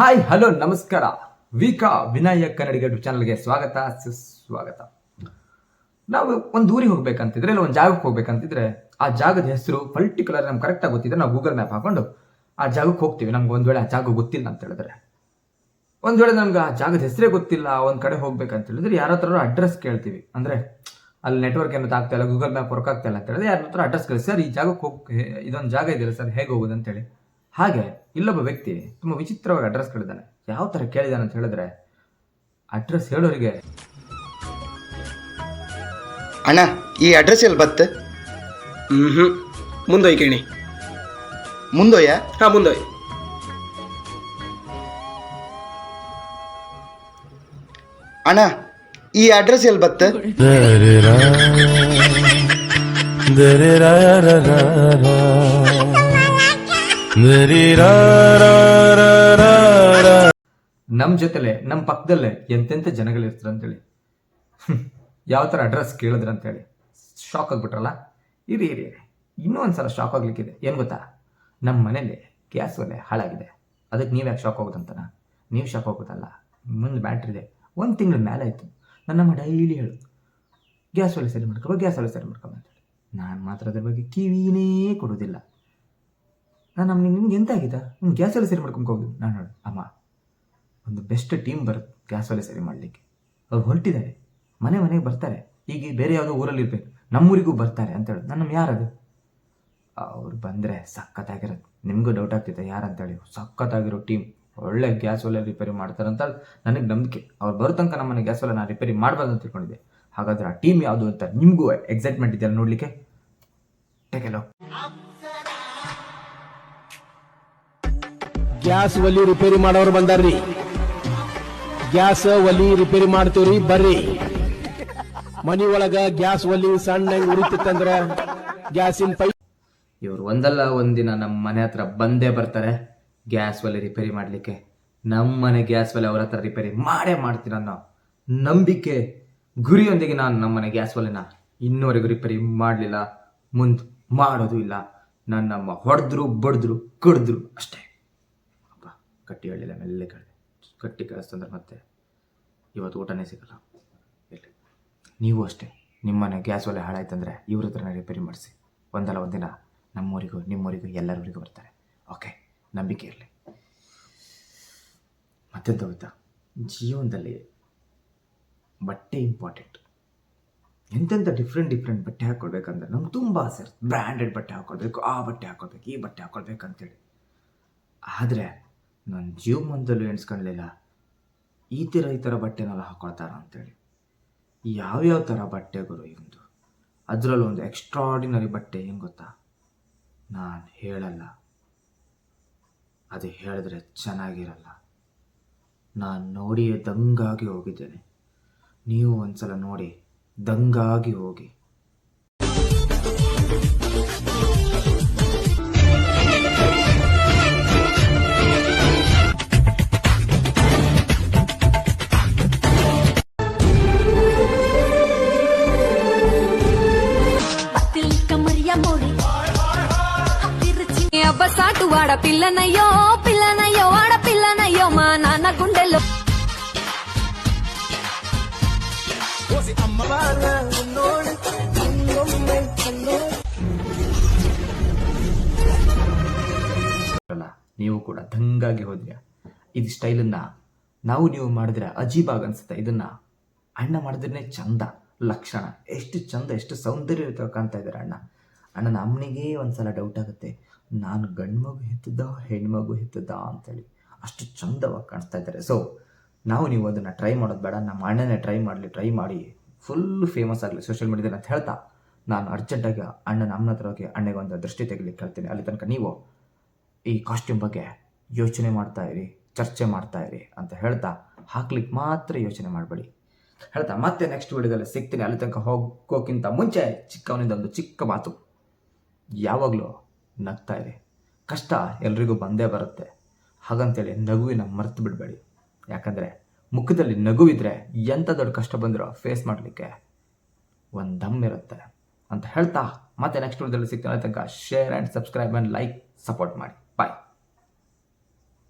Hi hello ನಮಸ್ಕಾರ. ವಿಕಾ Vinayak Kannadiga YouTube ಚಾನಲ್ಗೆ ಸ್ವಾಗತ, ಸುಸ್ವಾಗತ. ನಾವು ಒಂದು ಊರಿಗೆ ಹೋಗ್ಬೇಕಂತಿದ್ರೆ ಇಲ್ಲ ಒಂದು ಜಾಗಕ್ಕೆ ಹೋಗ್ಬೇಕಂತಿದ್ರೆ ಆ ಜಾಗದ ಹೆಸರು ಪರ್ಟಿಕ್ಯುಲರ್ ನಮ್ಗೆ ಕರೆಕ್ಟಾಗಿ ಗೊತ್ತಿದ್ರೆ ನಾವು ಗೂಗಲ್ ಮ್ಯಾಪ್ ಹಾಕೊಂಡು ಆ ಜಾಗಕ್ಕೆ ಹೋಗ್ತೀವಿ. ನಮ್ಗೆ ಒಂದು ವೇಳೆ ಆ ಜಾಗ ಗೊತ್ತಿಲ್ಲ ಅಂತ ಹೇಳಿದ್ರೆ. ಒಂದು ವೇಳೆ ನಮ್ಗೆ ಆ ಜಾಗದ ಹೆಸರೇ ಗೊತ್ತಿಲ್ಲ, ಒಂದು ಕಡೆ ಹೋಗ್ಬೇಕಂತ ಹೇಳಿದ್ರೆ ಯಾರ ಹತ್ರ ಅಡ್ರೆಸ್ ಕೇಳ್ತೀವಿ. ಅಂದರೆ ಅಲ್ಲಿ ನೆಟ್ವರ್ಕ್ ಏನೋ ಆಗ್ತಾ ಇಲ್ಲ ಗೂಗಲ್ ಮ್ಯಾಪ್ ವರ್ಕ್ ಆಗ್ತಾ ಇಲ್ಲ ಅಂತ ಹೇಳಿದ್ರೆ ಯಾರ ಹತ್ರ ಅಡ್ರೆಸ್ ಕೇಳಿ ಸರ್, ಈ ಜಾಗಕ್ಕೆ ಹೋಗಿ ಇದೊಂದು ಜಾಗ ಇದೆಯಲ್ಲ ಸರ್, ಹೇಗೆ ಹೋಗೋದು ಅಂತೇಳಿ ಹಾಗೆ ಇಲ್ಲೊಬ್ಬ ವ್ಯಕ್ತಿ ತುಂಬ ವಿಚಿತ್ರವಾಗಿ ಅಡ್ರೆಸ್ ಕೇಳಿದ್ದಾನೆ ಯಾವ ಥರ ಕೇಳಿದಾನೆ ಅಂತ ಹೇಳಿದ್ರೆ ಅಡ್ರೆಸ್ ಹೇಳೋರಿಗೆ ಅಣ್ಣ ಈ ಅಡ್ರೆಸ್ ಎಲ್ಲಿ ಬತ್ತೆ? ಹ್ಞೂ ಮುಂದೋಯ್ ಕೇಳಿ. ಮುಂದೋಯ? ಹಾಂ ಮುಂದೋಯ್. ಅಣ್ಣ ಈ ಅಡ್ರೆಸ್ ಎಲ್ಲಿ ಬತ್ತೆ. ನಮ್ಮ ಜೊತೆಲೆ ನಮ್ಮ ಪಕ್ಕದಲ್ಲೇ ಎಂತೆಂಥ ಜನಗಳಿರ್ತಾರೆ ಅಂತೇಳಿ ಯಾವ ಥರ ಅಡ್ರೆಸ್ ಕೇಳಿದ್ರು ಅಂತೇಳಿ ಶಾಕ್ ಆಗ್ಬಿಟ್ರಲ್ಲ ಇರಿ ಇರಿ ಇನ್ನೂ ಒಂದ್ಸಲ ಶಾಕ್ ಆಗ್ಲಿಕ್ಕಿದೆ ಏನು ಗೊತ್ತಾ ನಮ್ಮ ಮನೇಲಿ ಗ್ಯಾಸ್ ಒಲೆ ಹಾಳಾಗಿದೆ ಅದಕ್ಕೆ ನೀವು ಯಾಕೆ ಶಾಕ್ ಹೋಗೋದಂತನ ನೀವು ಶಾಕ್ ಹೋಗೋದಲ್ಲ ಮುಂದೆ ಬ್ಯಾಟ್ರಿ ಇದೆ ಒಂದು ತಿಂಗಳ ಮೇಲೆ ಆಯಿತು ನನ್ನಮ್ಮ ಡೈಲಿ ಹೇಳು ಗ್ಯಾಸ್ ಒಲೆ ಸರಿ ಮಾಡ್ಕೊಬೋ ಗ್ಯಾಸ್ ಒಲೆ ಸರಿ ಮಾಡ್ಕೊಬೋ ಅಂತೇಳಿ ನಾನು ಮಾತ್ರ ಅದ್ರ ಬಗ್ಗೆ ಕಿವಿನೇ ಕೊಡೋದಿಲ್ಲ ನಾನು ನಮ್ಮ ನಿಮ್ಗೆ ನಿಮ್ಗೆ ಗ್ಯಾಸ್ ಒಲೆ ಸರಿ ಮಾಡ್ಕೊಂಡ್ಕೋಬೋದು ನಾನು ಹೇಳಿ ಅಮ್ಮ, ಒಂದು ಬೆಸ್ಟ್ ಟೀಮ್ ಬರುತ್ತೆ ಗ್ಯಾಸ್ ಒಲೆ ಸರಿ ಮಾಡಲಿಕ್ಕೆ. ಅವ್ರು ಹೊರಟಿದ್ದಾರೆ. ಮನೆ ಮನೆಗೆ ಬರ್ತಾರೆ. ಈಗ ಬೇರೆ ಯಾವುದೋ ಊರಲ್ಲಿ ಇರಬೇಕು. ನಮ್ಮೂರಿಗೂ ಬರ್ತಾರೆ ಅಂತ ಹೇಳಿ ನನ್ನ ಯಾರದು? ಅವ್ರು ಬಂದರೆ ಸಖತ್ತಾಗಿರೋದು ನಿಮಗೂ ಡೌಟ್ ಆಗ್ತಿದೆ. ಯಾರಂತೇಳಿ? ಸಖತ್ತಾಗಿರೋ ಟೀಮ್ ಒಳ್ಳೆ ಗ್ಯಾಸ್ ಒಲೆ ರಿಪೇರಿ ಮಾಡ್ತಾರೆ ಅಂತ ನನಗೆ ನಂಬಿಕೆ. ಅವ್ರು ಬರೋ ತನಕ ನಮ್ಮನೆ ಗ್ಯಾಸ್ ಒಲೆ ನಾನು ರಿಪೇರಿ ಮಾಡಬಾರ್ದು ಅಂತ ತಿಳ್ಕೊಂಡಿದ್ದೆ. ಹಾಗಾದ್ರೆ ಆ ಟೀಮ್ ಯಾವುದು ಅಂತ ನಿಮಗೂ ಎಕ್ಸೈಟ್ಮೆಂಟ್ ಇದೆಯಲ್ಲ ನೋಡಲಿಕ್ಕೆ? ಟೆಕೆಲೋ ಗ್ಯಾಸ್ ಒಲಿ ರಿಪೇರಿ ಮಾಡೋರು ಬಂದಾರ್ರಿ. ಗ್ಯಾಸ್ ಒಲಿ ರಿಪೇರಿ ಮಾಡ್ತೀವ್ರಿ, ಬರ್ರಿ. ಮನಿ ಒಳಗ ಗ್ಯಾಸ್ ಒಲಿ ಸಣ್ಣ ಉರಿತಿತ್ತಂದ್ರ ಗ್ಯಾಸಿನ ಪೈ ಇವ್ರು ಒಂದಲ್ಲ ಒಂದಿನ ನಮ್ಮ ಮನೆ ಹತ್ರ ಬಂದೇ ಬರ್ತಾರೆ ಗ್ಯಾಸ್ ಒಲೆ ರಿಪೇರಿ ಮಾಡ್ಲಿಕ್ಕೆ. ನಮ್ಮ ಮನೆ ಗ್ಯಾಸ್ ಒಲೆ ಅವ್ರ ಹತ್ರ ರಿಪೇರಿ ಮಾಡೇ ಮಾಡ್ತೀನಿ ಅನ್ನೋ ನಂಬಿಕೆ ಗುರಿಯೊಂದಿಗೆ ನಾನು ನಮ್ಮ ಮನೆ ಗ್ಯಾಸ್ ಒಲೆನ ಇನ್ನೂವರೆಗೂ ರಿಪೇರಿ ಮಾಡಲಿಲ್ಲ. ಮುಂದೆ ಮಾಡೋದು ಇಲ್ಲ. ನನ್ನಮ್ಮ ಹೊಡೆದ್ರು, ಬಡಿದ್ರು, ಕಡಿದ್ರು ಅಷ್ಟೇ. ಗಟ್ಟಿ ಹೇಳಿಲ್ಲ ಮೆಲ್ಲೆ ಕಳೆದೆ ಕಟ್ಟಿ ಕಳಿಸ್ತಂದ್ರೆ ಮತ್ತೆ ಇವತ್ತು ಊಟನೇ ಸಿಗಲ್ಲ. ಇಲ್ಲಿ ನೀವು ಅಷ್ಟೇ ನಿಮ್ಮನೆ ಗ್ಯಾಸ್ ಒಲೆ ಹಾಳಾಯ್ತಂದ್ರೆ ಇವ್ರ ಹತ್ರನೇ ರಿಪೇರಿ ಮಾಡಿಸಿ. ಒಂದಲ್ಲ ಒಂದಿನ ನಮ್ಮೂರಿಗೂ, ನಿಮ್ಮೂರಿಗೂ ಎಲ್ಲರೂರಿಗೂ ಬರ್ತಾರೆ. ಓಕೆ ನಂಬಿಕೆ ಇರಲಿ. ಮತ್ತೆಂತ ಗೊತ್ತಾ? ಜೀವನದಲ್ಲಿ ಬಟ್ಟೆ ಇಂಪಾರ್ಟೆಂಟ್ ಎಂತೆಂಥ ಡಿಫ್ರೆಂಟ್ ಡಿಫ್ರೆಂಟ್ ಬಟ್ಟೆ ಹಾಕ್ಕೊಳ್ಬೇಕಂದ್ರೆ ನಮ್ಗೆ ತುಂಬ ಆಸೆ ಇರುತ್ತೆ. ಬ್ರ್ಯಾಂಡೆಡ್ ಬಟ್ಟೆ ಹಾಕ್ಕೊಳ್ಬೇಕು ಆ ಬಟ್ಟೆ ಹಾಕ್ಕೊಳ್ಬೇಕು ಈ ಬಟ್ಟೆ ಹಾಕ್ಕೊಳ್ಬೇಕು ಅಂತೇಳಿ. ಆದರೆ ನನ್ನ ಜೀವಮಾನದಲ್ಲೂ ಎಣಿಸ್ಕೊಳ್ಲಿಲ್ಲ. ಈ ಥರ ಈ ಥರ ಬಟ್ಟೆನೆಲ್ಲ ಹಾಕೊಳ್ತಾರ ಅಂತೇಳಿ. ಯಾವ್ಯಾವ ಥರ ಬಟ್ಟೆಗಳು ಇವಂದು ಅದರಲ್ಲೂ ಒಂದು ಎಕ್ಸ್ಟ್ರಾಡಿನರಿ ಬಟ್ಟೆ ಏನು ಗೊತ್ತಾ? ನಾನು ಹೇಳಲ್ಲ. ಅದು ಹೇಳಿದ್ರೆ ಚೆನ್ನಾಗಿರಲ್ಲ. ನಾನು ನೋಡಿ ದಂಗಾಗಿ ಹೋಗಿದ್ದೇನೆ. ನೀವು ಒಂದ್ಸಲ ನೋಡಿ, ದಂಗಾಗಿ ಹೋಗಿ. సాటు ఆడ పిల్లనయ్యో పిల్లనయ్యో ఆడ పిల్లనయ్యో మా నాన్న గుండెల్లో ಅಲ್ಲ ನೀವು ಕೂಡ ದಂಗಾಗಿ ಹೋದ್ರಿ ಇದು ಸ್ಟೈಲನ್ನ ನಾವು ನೀವು ಮಾಡಿದ್ರೆ ಅಜೀಬಾಗ್ ಅನ್ಸುತ್ತೆ ಇದನ್ನ ಅಣ್ಣ ಮಾಡಿದ್ರೆ ಚಂದ ಲಕ್ಷಣ ಎಷ್ಟು ಚಂದ ಎಷ್ಟು ಸೌಂದರ್ಯ ಕಾಣ್ತಾ ಇದ್ದಾರೆ ಅಣ್ಣ ಅಣ್ಣನ ಅಮ್ಮನಿಗೆ ಒಂದ್ಸಲ ಡೌಟ್ ಆಗುತ್ತೆ ನಾನು ಗಂಡು ಮಗು ಹೆತ್ತದ ಹೆಣ್ಮಗು ಹೆತ್ತದ ಅಂತೇಳಿ ಅಷ್ಟು ಚಂದವಾಗಿ ಕಾಣಿಸ್ತಾ ಇದ್ದಾರೆ. ಸೊ ನಾವು ನೀವು ಅದನ್ನು ಟ್ರೈ ಮಾಡೋದು ಬೇಡ. ನಮ್ಮ ಅಣ್ಣನೇ ಟ್ರೈ ಮಾಡಲಿ ಟ್ರೈ ಮಾಡಿ. ಫುಲ್ ಫೇಮಸ್ ಆಗಲಿ ಸೋಷಿಯಲ್ ಮೀಡಿಯಾದಲ್ಲಿ ಅಂತ ಹೇಳ್ತಾ ನಾನು ಅರ್ಜೆಂಟಾಗಿ ಅಣ್ಣನ ಅಮ್ಮನ ಹತ್ರ ಹೋಗಿ ಅಣ್ಣಗೆ ದೃಷ್ಟಿ ತೆಗಿಲಿಕ್ಕೆ ಹೇಳ್ತೀನಿ. ಅಲ್ಲಿ ತನಕ ನೀವು ಈ ಕಾಸ್ಟ್ಯೂಮ್ ಬಗ್ಗೆ ಯೋಚನೆ ಮಾಡ್ತಾ ಇರಿ, ಚರ್ಚೆ ಮಾಡ್ತಾ ಇರಿ ಅಂತ ಹೇಳ್ತಾ ಹಾಕ್ಲಿಕ್ಕೆ ಮಾತ್ರ ಯೋಚನೆ ಮಾಡಬೇಡಿ. ಹೇಳ್ತಾ ಮತ್ತೆ ನೆಕ್ಸ್ಟ್ ವಿಡಿಯೋದಲ್ಲಿ ಸಿಗ್ತೀನಿ. ಅಲ್ಲಿ ತನಕ ಹೋಗೋಕ್ಕಿಂತ ಮುಂಚೆ ಚಿಕ್ಕವನಿಂದ ಒಂದು ಚಿಕ್ಕ ಮಾತು. ಯಾವಾಗಲೂ ನಗ್ತಾ ಇರಿ ಕಷ್ಟ ಎಲ್ರಿಗೂ ಬಂದೇ ಬರುತ್ತೆ. ಹಾಗಂತೇಳಿ ನಗುವಿನ ಮರೆತು ಬಿಡಬೇಡಿ. ಯಾಕಂದರೆ ಮುಖದಲ್ಲಿ ನಗುವಿದ್ರೆ ಎಂಥ ದೊಡ್ಡ ಕಷ್ಟ ಬಂದರೂ ಫೇಸ್ ಮಾಡಲಿಕ್ಕೆ ಒಂದು ದಮ್ ಇರುತ್ತೆ ಅಂತ ಹೇಳ್ತಾ ಮತ್ತೆ ನೆಕ್ಸ್ಟ್ ವಿಡಿಯೋದಲ್ಲಿ ಸಿಗ್ತಾನೆ. ತನಕ share and subscribe and like support ಮಾಡಿ. ಬಾಯ್